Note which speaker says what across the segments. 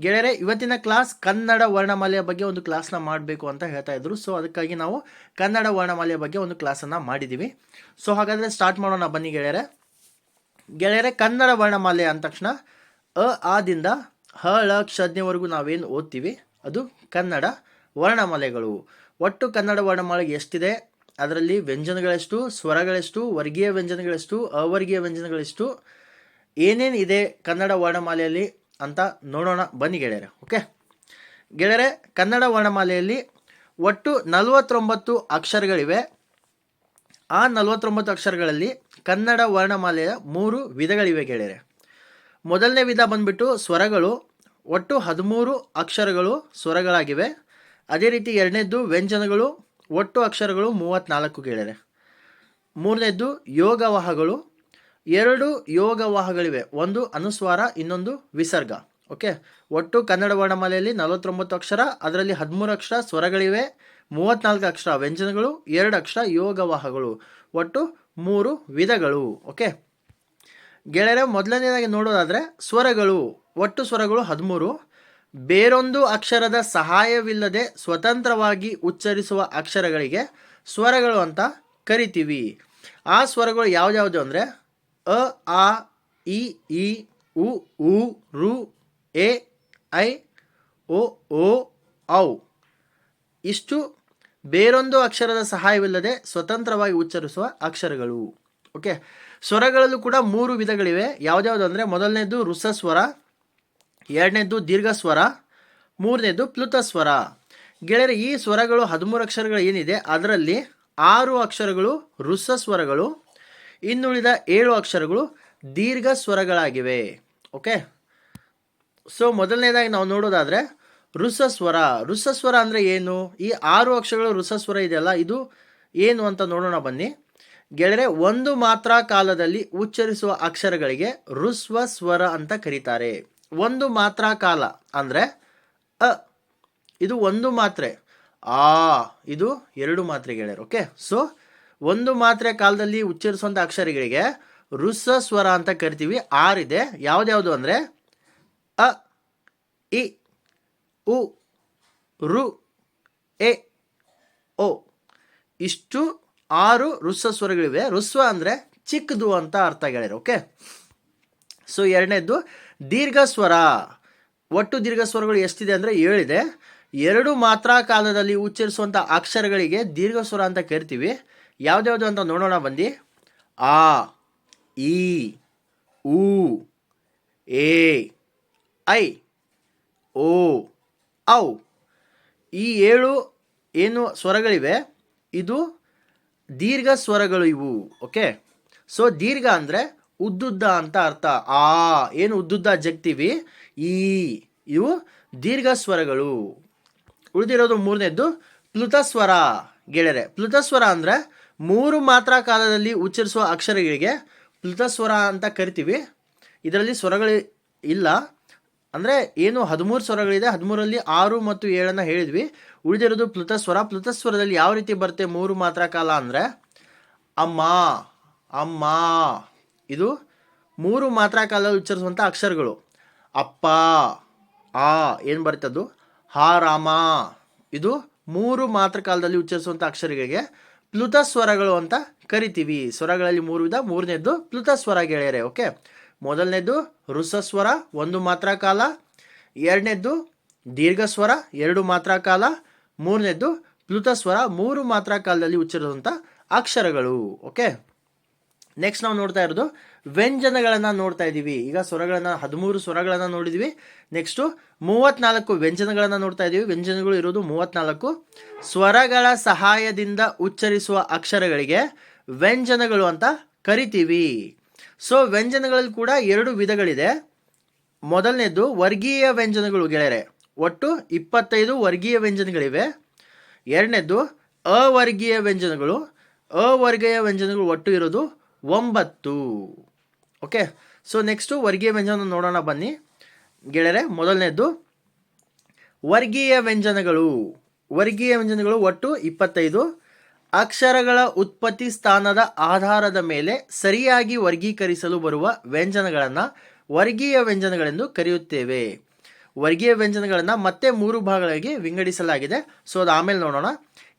Speaker 1: ಗೆಳೆಯರೆ, ಇವತ್ತಿನ ಕ್ಲಾಸ್ ಕನ್ನಡ ವರ್ಣಮಾಲೆಯ ಬಗ್ಗೆ ಒಂದು ಕ್ಲಾಸ್ನ ಮಾಡಬೇಕು ಅಂತ ಹೇಳ್ತಾ ಇದ್ರು. ಸೊ ಅದಕ್ಕಾಗಿ ನಾವು ಕನ್ನಡ ವರ್ಣಮಾಲೆಯ ಬಗ್ಗೆ ಒಂದು ಕ್ಲಾಸನ್ನು ಮಾಡಿದ್ದೀವಿ ಸೊ ಹಾಗಾದರೆ ಸ್ಟಾರ್ಟ್ ಮಾಡೋಣ ಬನ್ನಿ ಗೆಳೆಯರೆ. ಗೆಳೆಯರೆ, ಕನ್ನಡ ವರ್ಣಮಾಲೆ ಅಂದ ತಕ್ಷಣ ಅ ಆದಿಂದ ಹ, ಳ ಕ್ಷಜ್ಞವರೆಗೂ ನಾವೇನು ಓದ್ತೀವಿ? ಅದು ಕನ್ನಡ ವರ್ಣಮಾಲೆಗಳು. ಒಟ್ಟು ಕನ್ನಡ ವರ್ಣಮಾಲೆಗೆ ಎಷ್ಟಿದೆ? ಅದರಲ್ಲಿ ವ್ಯಂಜನಗಳೆಷ್ಟು, ಸ್ವರಗಳೆಷ್ಟು, ವರ್ಗೀಯ ವ್ಯಂಜನಗಳೆಷ್ಟು, ಅವರ್ಗೀಯ ವ್ಯಂಜನಗಳೆಷ್ಟು ಏನೇನಿದೆ ಕನ್ನಡ ವರ್ಣಮಾಲೆಯಲ್ಲಿ? ಅಂತ ನೋಡೋಣ. ಬನ್ನಿ ಗೆಳೆಯರೆ, ಓಕೆ? ಗೆಳೆಯರೆ, ಕನ್ನಡ ವರ್ಣಮಾಲೆಯಲ್ಲಿ ಒಟ್ಟು ನಲವತ್ತೊಂಬತ್ತು ಅಕ್ಷರಗಳಿವೆ. ಆ ನಲವತ್ತೊಂಬತ್ತು ಅಕ್ಷರಗಳಲ್ಲಿ ಕನ್ನಡ ವರ್ಣಮಾಲೆಯ ಮೂರು ವಿಧಗಳಿವೆ ಗೆಳೆಯರೆ. ಮೊದಲನೇ ವಿಧ ಬಂದ್ಬಿಟ್ಟು ಸ್ವರಗಳು. ಒಟ್ಟು ಹದಿಮೂರು ಅಕ್ಷರಗಳು ಸ್ವರಗಳಾಗಿವೆ. ಅದೇ ರೀತಿ ಎರಡನೇದ್ದು ವ್ಯಂಜನಗಳು. ಒಟ್ಟು ಅಕ್ಷರಗಳು ಮೂವತ್ತ್ನಾಲ್ಕು ಗೆಳೆಯರೆ. ಮೂರನೇದ್ದು ಯೋಗವಾಹಗಳು. ಎರಡು ಯೋಗವಾಹಗಳಿವೆ ಒಂದು ಅನುಸ್ವಾರ, ಇನ್ನೊಂದು ವಿಸರ್ಗ. ಓಕೆ? ಒಟ್ಟು ಕನ್ನಡ ವರ್ಣಮಾಲೆಯಲ್ಲಿ ನಲವತ್ತೊಂಬತ್ತು ಅಕ್ಷರ, ಅದರಲ್ಲಿ ಹದಿಮೂರು ಅಕ್ಷರ ಸ್ವರಗಳಿವೆ, ಮೂವತ್ನಾಲ್ಕು ಅಕ್ಷರ ವ್ಯಂಜನಗಳು, ಎರಡು ಅಕ್ಷರ ಯೋಗವಾಹಗಳು ಒಟ್ಟು ಮೂರು ವಿಧಗಳು. ಓಕೆ? ಗೆಳೆಯರ ಮೊದಲನೇದಾಗಿ ನೋಡೋದಾದರೆ ಸ್ವರಗಳು, ಒಟ್ಟು ಸ್ವರಗಳು ಹದಿಮೂರು. ಬೇರೊಂದು ಅಕ್ಷರದ ಸಹಾಯವಿಲ್ಲದೆ ಸ್ವತಂತ್ರವಾಗಿ ಉಚ್ಚರಿಸುವ ಅಕ್ಷರಗಳಿಗೆ ಸ್ವರಗಳು ಅಂತ ಕರಿತೀವಿ. ಆ ಸ್ವರಗಳು ಯಾವ್ದಾವುದು ಅಂದರೆ ಅ, ಆ, ಇ ಈ ಉ ಉ, ರು, ಎ, ಐ, ಓ ಓ, ಔ. ಇಷ್ಟು ಬೇರೊಂದು ಅಕ್ಷರದ ಸಹಾಯವಿಲ್ಲದೆ ಸ್ವತಂತ್ರವಾಗಿ ಉಚ್ಚರಿಸುವ ಅಕ್ಷರಗಳು. ಓಕೆ? ಸ್ವರಗಳಲ್ಲೂ ಕೂಡ ಮೂರು ವಿಧಗಳಿವೆ. ಯಾವುದ್ಯಾವುದು ಅಂದರೆ ಮೊದಲನೇದು ಋಸಸ್ವರ ಎರಡನೇದು ದೀರ್ಘ ಸ್ವರ ಮೂರನೇದು ಪ್ಲುತ ಸ್ವರ. ಗೆಳೆಯರೆ, ಈ ಸ್ವರಗಳು ಹದಿಮೂರು ಅಕ್ಷರಗಳು ಏನಿದೆ? ಅದರಲ್ಲಿ ಆರು ಅಕ್ಷರಗಳು ಋಸ ಸ್ವರಗಳು ಇನ್ನುಳಿದ ಏಳು ಅಕ್ಷರಗಳು ದೀರ್ಘ ಸ್ವರಗಳಾಗಿವೆ. ಓಕೆ ಸೊ ಮೊದಲನೇದಾಗಿ ನಾವು ನೋಡೋದಾದರೆ ಋಸಸ್ವರ. ಋಸಸ್ವರ ಅಂದರೆ ಏನು? ಈ ಆರು ಅಕ್ಷರಗಳು ಋಸಸ್ವರ ಇದೆಯಲ್ಲ, ಇದು ಏನು ಅಂತ ನೋಡೋಣ ಬನ್ನಿ. ಗೆಳೆಯರೆ, ಒಂದು ಮಾತ್ರ ಕಾಲದಲ್ಲಿ ಉಚ್ಚರಿಸುವ ಅಕ್ಷರಗಳಿಗೆ ಋಸ್ವ ಸ್ವರ ಅಂತ ಕರೀತಾರೆ. ಒಂದು ಮಾತ್ರ ಕಾಲ ಅಂದರೆ ಅ. ಇದು ಒಂದು ಮಾತ್ರೆ. ಆ, ಇದು ಎರಡು ಮಾತ್ರೆ ಗೆಳೆಯರು ಓಕೆ ಸೊ ಒಂದು ಮಾತ್ರೆ ಕಾಲದಲ್ಲಿ ಉಚ್ಚರಿಸುವಂಥ ಅಕ್ಷರಗಳಿಗೆ ರುಸ ಸ್ವರ ಅಂತ ಕರಿತೀವಿ. ಆರಿದೆ ಯಾವ್ದ್ಯಾವುದು ಅಂದರೆ ಅ, ಇ, ಉ, ರು, ಎ, ಓ. ಇಷ್ಟು ಆರು ರುಸ್ವ ಸ್ವರಗಳಿವೆ. ರುಸ್ವ ಅಂದರೆ ಚಿಕ್ಕದು ಅಂತ ಅರ್ಥ ಗೆಳೆಯರು ಓಕೆ? ಸೊ ಎರಡನೇದು ದೀರ್ಘ ಸ್ವರ. ಒಟ್ಟು ದೀರ್ಘ ಸ್ವರಗಳು ಎಷ್ಟಿದೆ ಅಂದರೆ ಏಳಿದೆ. ಎರಡು ಮಾತ್ರ ಕಾಲದಲ್ಲಿ ಉಚ್ಚರಿಸುವಂಥ ಅಕ್ಷರಗಳಿಗೆ ದೀರ್ಘ ಸ್ವರ ಅಂತ ಕರಿತೀವಿ. ಯಾವ್ದ್ಯಾವುದು ಅಂತ ನೋಡೋಣ ಬಂದು ಆ, ಈ, ಉ, ಎ, ಐ, ಓ, ಔ. ಈ ಏಳು ಏನು ಸ್ವರಗಳಿವೆ? ಇದು ದೀರ್ಘ ಸ್ವರಗಳು ಇವು, ಓಕೆ? ಸೊ, ದೀರ್ಘ ಅಂದರೆ ಉದ್ದುದ್ದ ಅಂತ ಅರ್ಥ. ಆ, ಏನು ಉದ್ದುದ್ದ ಜಗ್ತೀವಿ? ಈ, ಇವು ದೀರ್ಘ ಸ್ವರಗಳು. ಉಳಿದಿರೋದು ಮೂರನೇದ್ದು, ಪ್ಲುತಸ್ವರ, ಗೆಳೆಯರೆ. ಪ್ಲುತಸ್ವರ ಅಂದರೆ ಮೂರು ಮಾತ್ರ ಕಾಲದಲ್ಲಿ ಉಚ್ಚರಿಸುವ ಅಕ್ಷರಗಳಿಗೆ ಪ್ಲುತಸ್ವರ ಅಂತ ಕರಿತೀವಿ. ಇದರಲ್ಲಿ ಸ್ವರಗಳು ಇಲ್ಲ. ಅಂದರೆ ಏನು ಹದಿಮೂರು ಸ್ವರಗಳಿದೆ, ಹದಿಮೂರಲ್ಲಿ ಆರು ಮತ್ತು ಏಳನ್ನು ಹೇಳಿದ್ವಿ. ಉಳಿದಿರೋದು ಪ್ಲುತಸ್ವರ. ಪ್ಲುತಸ್ವರದಲ್ಲಿ ಯಾವ ರೀತಿ ಬರುತ್ತೆ ಮೂರು ಮಾತ್ರ ಕಾಲ ಅಂದರೆ? ಅಮ್ಮ ಅಮ್ಮ. ಇದು ಮೂರು ಮಾತ್ರ ಕಾಲ ಉಚ್ಚರಿಸುವಂಥ ಅಕ್ಷರಗಳು. ಅಪ್ಪ, ಆ, ಏನು ಬರುತ್ತೆ ಅದು? ಹಾ, ರಾಮ. ಇದು ಮೂರು ಮಾತ್ರ ಕಾಲದಲ್ಲಿ ಉಚ್ಚರಿಸುವಂಥ ಅಕ್ಷರಗಳಿಗೆ ಪ್ಲುತ ಸ್ವರಗಳು ಅಂತ ಕರಿತೀವಿ. ಸ್ವರಗಳಲ್ಲಿ ಮೂರು ವಿಧ, ಮೂರನೇದ್ದು ಪ್ಲುತ ಸ್ವರ ಗೆಳೆಯರೆ, ಓಕೆ? ಮೊದಲನೇದು ಋಸಸ್ವರ, ಒಂದು ಮಾತ್ರ ಕಾಲ. ಎರಡನೇದ್ದು ದೀರ್ಘ ಸ್ವರ ಎರಡು ಮಾತ್ರ ಕಾಲ. ಮೂರನೇದ್ದು ಪ್ಲುತ ಸ್ವರ ಮೂರು ಮಾತ್ರ ಕಾಲದಲ್ಲಿ ಉಚ್ಚರಿಸುವಂಥ ಅಕ್ಷರಗಳು, ಓಕೆ? ನೆಕ್ಸ್ಟ್ ನಾವು ನೋಡ್ತಾ ಇರೋದು ವ್ಯಂಜನಗಳನ್ನು ನೋಡ್ತಾ ಇದ್ದೀವಿ ಈಗ ಸ್ವರಗಳನ್ನು, ಹದಿಮೂರು ಸ್ವರಗಳನ್ನು ನೋಡಿದ್ವಿ. ನೆಕ್ಸ್ಟು ಮೂವತ್ನಾಲ್ಕು ವ್ಯಂಜನಗಳನ್ನು ನೋಡ್ತಾ ಇದ್ದೀವಿ ವ್ಯಂಜನಗಳು ಇರೋದು ಮೂವತ್ನಾಲ್ಕು. ಸ್ವರಗಳ ಸಹಾಯದಿಂದ ಉಚ್ಚರಿಸುವ ಅಕ್ಷರಗಳಿಗೆ ವ್ಯಂಜನಗಳು ಅಂತ ಕರಿತೀವಿ. ಸೊ ವ್ಯಂಜನಗಳಲ್ಲಿ ಕೂಡ ಎರಡು ವಿಧಗಳಿದೆ. ಮೊದಲನೇದು ವರ್ಗೀಯ ವ್ಯಂಜನಗಳು ಗೆಳೆಯರೆ. ಒಟ್ಟು ಇಪ್ಪತ್ತೈದು ವರ್ಗೀಯ ವ್ಯಂಜನಗಳಿವೆ. ಎರಡನೇದು ಅವರ್ಗೀಯ ವ್ಯಂಜನಗಳು. ಅವರ್ಗೀಯ ವ್ಯಂಜನಗಳು ಒಟ್ಟು ಇರೋದು ಒಂಬತ್ತು. ಓಕೆ? ಸೊ ನೆಕ್ಸ್ಟು ವರ್ಗೀಯ ವ್ಯಂಜನ ನೋಡೋಣ ಬನ್ನಿ. ಗೆಳೆಯರೆ ಮೊದಲನೇದು ವರ್ಗೀಯ ವ್ಯಂಜನಗಳು. ವರ್ಗೀಯ ವ್ಯಂಜನಗಳು ಒಟ್ಟು ಇಪ್ಪತ್ತೈದು. ಅಕ್ಷರಗಳ ಉತ್ಪತ್ತಿ ಸ್ಥಾನದ ಆಧಾರದ ಮೇಲೆ ಸರಿಯಾಗಿ ವರ್ಗೀಕರಿಸಲು ಬರುವ ವ್ಯಂಜನಗಳನ್ನು ವರ್ಗೀಯ ವ್ಯಂಜನಗಳೆಂದು ಕರೆಯುತ್ತೇವೆ. ವರ್ಗೀಯ ವ್ಯಂಜನಗಳನ್ನು ಮತ್ತೆ ಮೂರು ಭಾಗಗಳಿಗೆ ವಿಂಗಡಿಸಲಾಗಿದೆ. ಸೊ ಅದು ಆಮೇಲೆ ನೋಡೋಣ.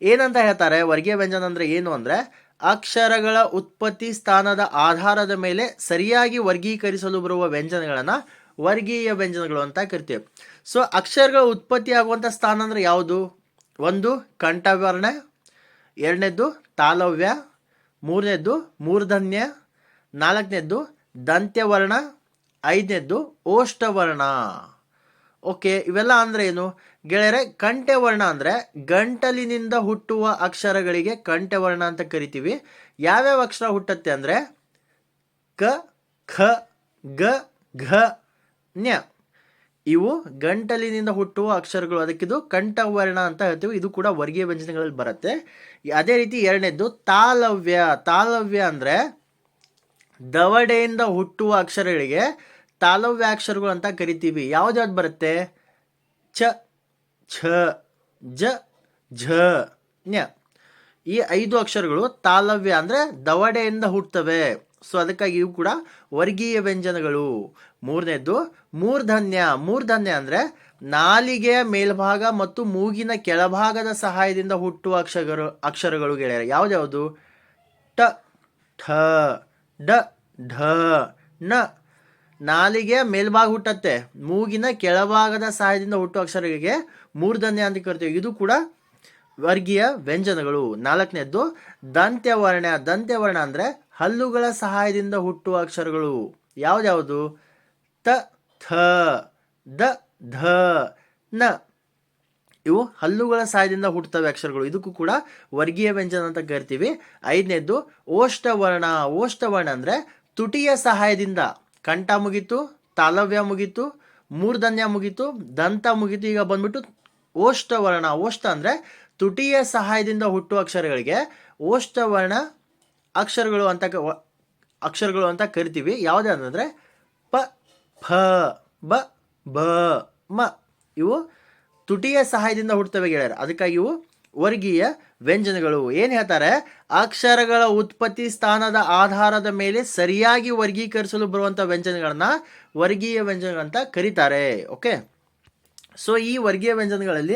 Speaker 1: ಏನಂತ ಹೇಳ್ತಾರೆ? ವರ್ಗೀಯ ವ್ಯಂಜನ ಅಂದರೆ ಏನು ಅಂದರೆ ಅಕ್ಷರಗಳ ಉತ್ಪತ್ತಿ ಸ್ಥಾನದ ಆಧಾರದ ಮೇಲೆ ಸರಿಯಾಗಿ ವರ್ಗೀಕರಿಸಲು ಬರುವ ವ್ಯಂಜನಗಳನ್ನು ವರ್ಗೀಯ ವ್ಯಂಜನಗಳು ಅಂತ ಕರಿತೇವೆ. ಸೊ ಅಕ್ಷರಗಳ ಉತ್ಪತ್ತಿ ಆಗುವಂಥ ಸ್ಥಾನ ಅಂದರೆ ಯಾವುದು? ಒಂದು, ಕಂಠವರ್ಣ, ಎರಡನೇದ್ದು, ತಾಲವ್ಯ, ಮೂರನೇದ್ದು, ಮೂರ್ಧನ್ಯ, ನಾಲ್ಕನೇದ್ದು, ದಂತ್ಯವರ್ಣ, ಐದನೇದ್ದು ಓಷ್ಠವರ್ಣ ಓಕೆ ಇವೆಲ್ಲ ಅಂದರೆ ಏನು? ಗೆಳೆಯರೆ, ಕಂಠವರ್ಣ ಅಂದರೆ ಗಂಟಲಿನಿಂದ ಹುಟ್ಟುವ ಅಕ್ಷರಗಳಿಗೆ ಕಂಠವರ್ಣ ಅಂತ ಕರಿತೀವಿ. ಯಾವ್ಯಾವ ಅಕ್ಷರ ಹುಟ್ಟತ್ತೆ ಅಂದರೆ ಕ, ಖ, ಗ, ಘ, ನ್ಯ. ಇವು ಗಂಟಲಿನಿಂದ ಹುಟ್ಟುವ ಅಕ್ಷರಗಳು. ಅದಕ್ಕಿದು ಕಂಠವರ್ಣ ಅಂತ ಹೇಳ್ತೀವಿ. ಇದು ಕೂಡ ವರ್ಗೀಯ ವ್ಯಂಜನಗಳಲ್ಲಿ ಬರುತ್ತೆ. ಅದೇ ರೀತಿ ಎರಡನೇದು ತಾಲವ್ಯ. ತಾಲವ್ಯ ಅಂದರೆ ದವಡೆಯಿಂದ ಹುಟ್ಟುವ ಅಕ್ಷರಗಳಿಗೆ ತಾಲವ್ಯ ಅಕ್ಷರಗಳು ಅಂತ ಕರಿತೀವಿ. ಯಾವ್ದು ಬರುತ್ತೆ? ಚ ಛ, ಜ, ಝ, ನ್ಯ. ಈ ಐದು ಅಕ್ಷರಗಳು ತಾಲವ್ಯ ಅಂದರೆ ದವಡೆಯಿಂದ ಹುಟ್ಟುತ್ತವೆ. ಸೊ ಅದಕ್ಕಾಗಿ ಇವು ಕೂಡ ವರ್ಗೀಯ ವ್ಯಂಜನಗಳು. ಮೂರನೇದ್ದು, ಮೂರ್ಧನ್ಯ. ಮೂರ್ಧನ್ಯ ಅಂದರೆ ನಾಲಿಗೆಯ ಮೇಲ್ಭಾಗ ಮತ್ತು ಮೂಗಿನ ಕೆಳಭಾಗದ ಸಹಾಯದಿಂದ ಹುಟ್ಟುವ ಅಕ್ಷರಗಳು ಅಕ್ಷರಗಳು ಗೆಳೆಯರು. ಯಾವ್ದ್ಯಾವುದು ಟ ಠ ಡ, ಢ ನ ನಾಲಿಗೆಯ ಮೇಲ್ಭಾಗ ಹುಟ್ಟತ್ತೆ. ಮೂಗಿನ ಕೆಳಭಾಗದ ಸಹಾಯದಿಂದ ಹುಟ್ಟುವ ಅಕ್ಷರಗಳಿಗೆ ಮೂರ್ಧನ್ಯ ಅಂತ ಕರಿತೀವಿ. ಇದು ಕೂಡ ವರ್ಗೀಯ ವ್ಯಂಜನಗಳು. ನಾಲ್ಕನೇದ್ದು, ದಂತ್ಯವರ್ಣ. ದಂತ್ಯವರ್ಣ ಅಂದರೆ ಹಲ್ಲುಗಳ ಸಹಾಯದಿಂದ ಹುಟ್ಟುವ ಅಕ್ಷರಗಳು. ಯಾವ್ದ್ಯಾವುದು? ತ, ಥ, ದ, ಧ, ನ. ಇವು ಹಲ್ಲುಗಳ ಸಹಾಯದಿಂದ ಹುಟ್ಟುತ್ತವೆ ಅಕ್ಷರಗಳು. ಇದಕ್ಕೂ ಕೂಡ ವರ್ಗೀಯ ವ್ಯಂಜನ ಅಂತ ಕರಿತೀವಿ. ಐದನೇದ್ದು ಓಷ್ಟವರ್ಣ ಓಷ್ಟವರ್ಣ ಅಂದರೆ ತುಟಿಯ ಸಹಾಯದಿಂದ. ಕಂಠ ಮುಗೀತು, ತಾಲವ್ಯ ಮುಗೀತು, ಮೂರ್ಧನ್ಯ ಮುಗೀತು, ದಂತ ಮುಗೀತು. ಈಗ ಬಂದ್ಬಿಟ್ಟು ಓಷ್ಠವರ್ಣ ಓಷ್ಟ ಅಂದರೆ ತುಟಿಯ ಸಹಾಯದಿಂದ ಹುಟ್ಟುವ ಅಕ್ಷರಗಳಿಗೆ ಓಷ್ಟವರ್ಣ ಅಕ್ಷರಗಳು ಅಂತ ಅಕ್ಷರಗಳು ಅಂತ ಕರಿತೀವಿ. ಯಾವುದೇ ಅಂತಂದರೆ ಪ, ಫ, ಬ ಬ, ಮ. ಇವು ತುಟಿಯ ಸಹಾಯದಿಂದ ಹುಟ್ಟುತ್ತವೆ ಗೆಳೆಯರು. ಅದಕ್ಕಾಗಿ ಇವು ವರ್ಗೀಯ ವ್ಯಂಜನಗಳು. ಏನು ಹೇಳ್ತಾರೆ? ಅಕ್ಷರಗಳ ಉತ್ಪತ್ತಿ ಸ್ಥಾನದ ಆಧಾರದ ಮೇಲೆ ಸರಿಯಾಗಿ ವರ್ಗೀಕರಿಸಲು ಬರುವಂಥ ವ್ಯಂಜನಗಳನ್ನು ವರ್ಗೀಯ ವ್ಯಂಜನಗಳಂತ ಕರೀತಾರೆ. ಓಕೆ ಸೊ ಈ ವರ್ಗೀಯ ವ್ಯಂಜನಗಳಲ್ಲಿ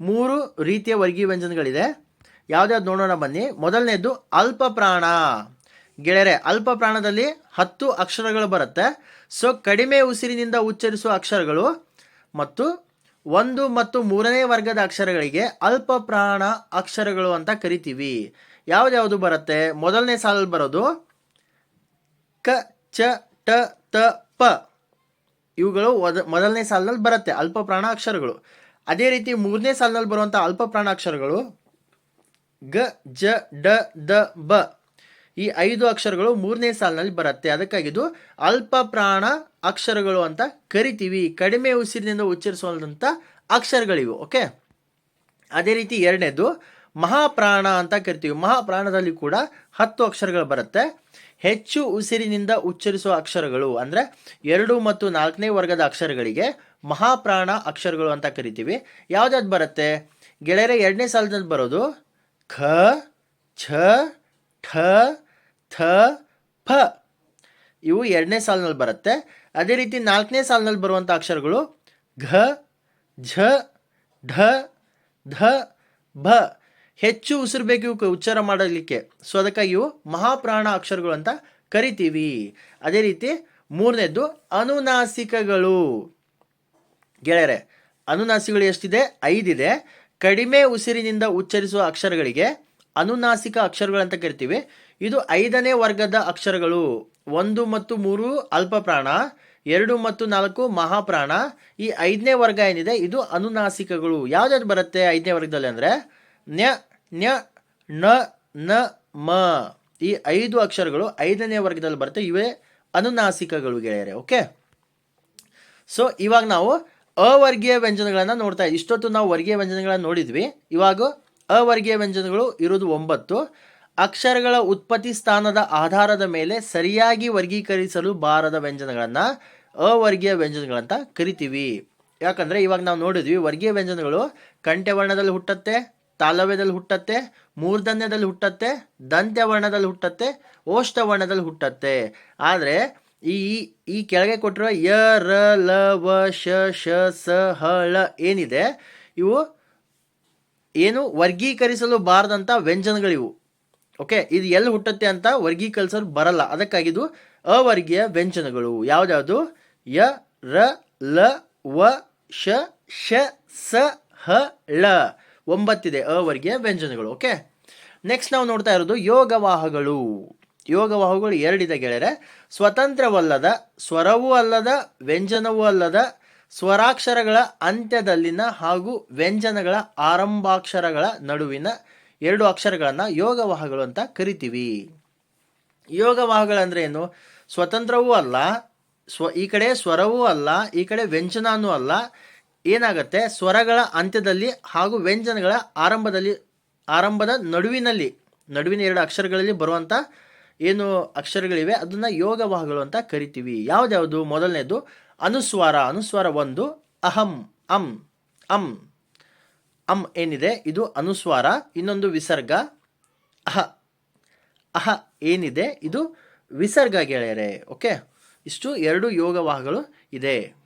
Speaker 1: ಮೂರು ರೀತಿಯ ವರ್ಗೀಯ ವ್ಯಂಜನಗಳಿದೆ. ಯಾವ್ದ್ಯಾವ್ದು ನೋಡೋಣ ಬನ್ನಿ. ಮೊದಲನೇದು ಅಲ್ಪ ಪ್ರಾಣ. ಗೆಳೆಯರೆ, ಅಲ್ಪ ಪ್ರಾಣದಲ್ಲಿ ಹತ್ತು ಅಕ್ಷರಗಳು ಬರುತ್ತೆ. ಸೊ ಕಡಿಮೆ ಉಸಿರಿನಿಂದ ಉಚ್ಚರಿಸುವ ಅಕ್ಷರಗಳು ಮತ್ತು ಒಂದು ಮತ್ತು ಮೂರನೇ ವರ್ಗದ ಅಕ್ಷರಗಳಿಗೆ ಅಲ್ಪ ಪ್ರಾಣ ಅಕ್ಷರಗಳು ಅಂತ ಕರಿತೀವಿ. ಯಾವ್ದ್ಯಾವುದು ಬರುತ್ತೆ? ಮೊದಲನೇ ಸಾಲಲ್ಲಿ ಬರೋದು ಕ, ಚ, ಟ, ತ, ಪ. ಇವುಗಳು ಮೊದಲನೇ ಸಾಲಿನಲ್ಲಿ ಬರುತ್ತೆ, ಅಲ್ಪ ಪ್ರಾಣ ಅಕ್ಷರಗಳು ಅದೇ ರೀತಿ ಮೂರನೇ ಸಾಲಿನಲ್ಲಿ ಬರುವಂಥ ಅಲ್ಪ ಪ್ರಾಣ ಅಕ್ಷರಗಳು ಗ, ಜ, ಡ, ದ, ಬ. ಈ ಐದು ಅಕ್ಷರಗಳು ಮೂರನೇ ಸಾಲಿನಲ್ಲಿ ಬರುತ್ತೆ. ಅದಕ್ಕಾಗಿ ಇದು ಅಲ್ಪ ಪ್ರಾಣ ಅಕ್ಷರಗಳು ಅಂತ ಕರಿತೀವಿ. ಕಡಿಮೆ ಉಸಿರಿನಿಂದ ಉಚ್ಚರಿಸುವಂಥ ಅಕ್ಷರಗಳಿವು, ಓಕೆ? ಅದೇ ರೀತಿ ಎರಡನೇದು ಮಹಾಪ್ರಾಣ ಅಂತ ಕರಿತೀವಿ. ಮಹಾಪ್ರಾಣದಲ್ಲಿ ಕೂಡ ಹತ್ತು ಅಕ್ಷರಗಳು ಬರುತ್ತೆ. ಹೆಚ್ಚು ಉಸಿರಿನಿಂದ ಉಚ್ಚರಿಸುವ ಅಕ್ಷರಗಳು ಅಂದರೆ ಎರಡು ಮತ್ತು ನಾಲ್ಕನೇ ವರ್ಗದ ಅಕ್ಷರಗಳಿಗೆ ಮಹಾಪ್ರಾಣ ಅಕ್ಷರಗಳು ಅಂತ ಕರಿತೀವಿ. ಯಾವ್ದಾದ್ರು ಬರುತ್ತೆ? ಗೆಳೆಯರ, ಎರಡನೇ ಸಾಲದಲ್ಲಿ ಬರೋದು ಖ, ಛ, ಠ, ಥ ಫ ಇವು ಎರಡನೇ ಸಾಲಿನಲ್ಲಿ ಬರುತ್ತೆ. ಅದೇ ರೀತಿ ನಾಲ್ಕನೇ ಸಾಲಿನಲ್ಲಿ ಬರುವಂಥ ಅಕ್ಷರಗಳು ಘ, ಝ, ಢ, ಧ ಭ ಹೆಚ್ಚು ಉಸಿರು ಬೇಕು ಇವಕ್ಕೆ ಉಚ್ಚಾರ ಮಾಡಲಿಕ್ಕೆ. ಸೊ ಅದಕ್ಕಾಗಿ ಇವು ಮಹಾಪ್ರಾಣ ಅಕ್ಷರಗಳು ಅಂತ ಕರಿತೀವಿ. ಅದೇ ರೀತಿ ಮೂರನೇದು ಅನುನಾಸಿಕಗಳು. ಗೆಳೆಯರೆ, ಅನುನಾಸಿಗಳು ಎಷ್ಟಿದೆ? ಐದಿದೆ. ಕಡಿಮೆ ಉಸಿರಿನಿಂದ ಉಚ್ಚರಿಸುವ ಅಕ್ಷರಗಳಿಗೆ ಅನುನಾಸಿಕ ಅಕ್ಷರಗಳಂತ ಕರಿತೀವಿ. ಇದು ಐದನೇ ವರ್ಗದ ಅಕ್ಷರಗಳು. ಒಂದು ಮತ್ತು ಮೂರು ಅಲ್ಪಪ್ರಾಣ, ಎರಡು ಮತ್ತು ನಾಲ್ಕು ಮಹಾಪ್ರಾಣ. ಈ ಐದನೇ ವರ್ಗ ಏನಿದೆ? ಇದು ಅನುನಾಸಿಕಗಳು. ಯಾವ್ದಾದ್ರು ಬರುತ್ತೆ ಐದನೇ ವರ್ಗದಲ್ಲಿ ಅಂದರೆ ನ್ಯ ನ್ಯ, ನ ನ, ಮ. ಈ ಐದು ಅಕ್ಷರಗಳು ಐದನೇ ವರ್ಗದಲ್ಲಿ ಬರುತ್ತೆ. ಇವೇ ಅನುನಾಸಿಕಗಳು ಗೆಳೆಯರೆ, ಓಕೆ? ಸೊ ಇವಾಗ ನಾವು ಅವರ್ಗೀಯ ವ್ಯಂಜನಗಳನ್ನು ನೋಡ್ತಾ ಇಷ್ಟೊತ್ತು ನಾವು ವರ್ಗೀಯ ವ್ಯಂಜನಗಳನ್ನು ನೋಡಿದ್ವಿ. ಇವಾಗ ಅವರ್ಗೀಯ ವ್ಯಂಜನಗಳು ಇರೋದು ಒಂಬತ್ತು. ಅಕ್ಷರಗಳ ಉತ್ಪತ್ತಿ ಸ್ಥಾನದ ಆಧಾರದ ಮೇಲೆ ಸರಿಯಾಗಿ ವರ್ಗೀಕರಿಸಲು ಬಾರದ ವ್ಯಂಜನಗಳನ್ನು ಅವರ್ಗೀಯ ವ್ಯಂಜನಗಳಂತ ಕರಿತೀವಿ. ಯಾಕಂದರೆ ಇವಾಗ ನಾವು ನೋಡಿದ್ವಿ, ವರ್ಗೀಯ ವ್ಯಂಜನಗಳು ಕಂಠ್ಯವರ್ಣದಲ್ಲಿ ಹುಟ್ಟತ್ತೆ ತಾಲವ್ಯದಲ್ಲಿ ಹುಟ್ಟತ್ತೆ, ಮೂರ್ಧನ್ಯದಲ್ಲಿ ಹುಟ್ಟತ್ತೆ, ದಂತ್ಯವರ್ಣದಲ್ಲಿ ಹುಟ್ಟತ್ತೆ, ಓಷ್ಠವರ್ಣದಲ್ಲಿ ಹುಟ್ಟತ್ತೆ. ಆದರೆ ಈ ಈ ಕೆಳಗೆ ಕೊಟ್ಟಿರೋ ಯ, ರ, ಲ, ವ, ಶ ಶ, ಸ, ಹ, ಳ ಏನಿದೆ, ಇವು ಏನು ವರ್ಗೀಕರಿಸಲು ಬಾರದಂಥ ವ್ಯಂಜನಗಳಿವು. ಓಕೆ, ಇದು ಎಲ್ಲಿ ಹುಟ್ಟತ್ತೆ ಅಂತ ವರ್ಗೀಕರಿಸಲು ಬರಲ್ಲ. ಅದಕ್ಕಾಗಿ ಇದು ಅವರ್ಗೀಯ ವ್ಯಂಜನಗಳು. ಯಾವ್ದ್ಯಾವುದು? ಯ, ರ, ಲ, ವ, ಶ ಶ, ಸ, ಹ, ಳ. ಒಂಬತ್ತಿದೆ ಅವರ್ಗೀಯ ವ್ಯಂಜನಗಳು ಓಕೆ ನೆಕ್ಸ್ಟ್ ನಾವು ನೋಡ್ತಾ ಇರೋದು ಯೋಗವಾಹಗಳು. ಯೋಗವಾಹಗಳು ಎರಡಿದೆ ಗೆಳೆಯರೆ. ಸ್ವತಂತ್ರವಲ್ಲದ, ಸ್ವರವೂ ಅಲ್ಲದ, ವ್ಯಂಜನವೂ ಅಲ್ಲದ, ಸ್ವರಾಕ್ಷರಗಳ ಅಂತ್ಯದಲ್ಲಿನ ಹಾಗೂ ವ್ಯಂಜನಗಳ ಆರಂಭಾಕ್ಷರಗಳ ನಡುವಿನ ಎರಡು ಅಕ್ಷರಗಳನ್ನು ಯೋಗವಾಹಗಳು ಅಂತ ಕರಿತೀವಿ. ಯೋಗವಾಹಗಳಂದ್ರೆ ಏನು? ಸ್ವತಂತ್ರವೂ ಅಲ್ಲ, ಸ್ವ ಈ ಕಡೆ ಸ್ವರವೂ ಅಲ್ಲ, ಈ ಕಡೆ ವ್ಯಂಜನಾನೂ ಅಲ್ಲ ಏನಾಗುತ್ತೆ? ಸ್ವರಗಳ ಅಂತ್ಯದಲ್ಲಿ ಹಾಗೂ ವ್ಯಂಜನಗಳ ಆರಂಭದಲ್ಲಿ, ಆರಂಭದ ನಡುವಿನಲ್ಲಿ, ನಡುವಿನ ಎರಡು ಅಕ್ಷರಗಳಲ್ಲಿ ಬರುವಂಥ ಏನು ಅಕ್ಷರಗಳಿವೆ, ಅದನ್ನು ಯೋಗವಾಹಗಳು ಅಂತ ಕರಿತೀವಿ. ಯಾವುದ್ಯಾವುದು? ಮೊದಲನೇದು, ಅನುಸ್ವಾರ. ಅನುಸ್ವಾರ ಒಂದು, ಅಹಂ, ಅಂ ಅಂ. ಅಂ ಏನಿದೆ? ಇದು ಅನುಸ್ವಾರ. ಇನ್ನೊಂದು ವಿಸರ್ಗ, ಅಹ. ಅಹ ಏನಿದೆ? ಇದು ವಿಸರ್ಗ ಗೆಳೆಯರೆ, ಓಕೆ? ಇಷ್ಟು ಎರಡು ಯೋಗವಾಹಗಳು ಇದೆ.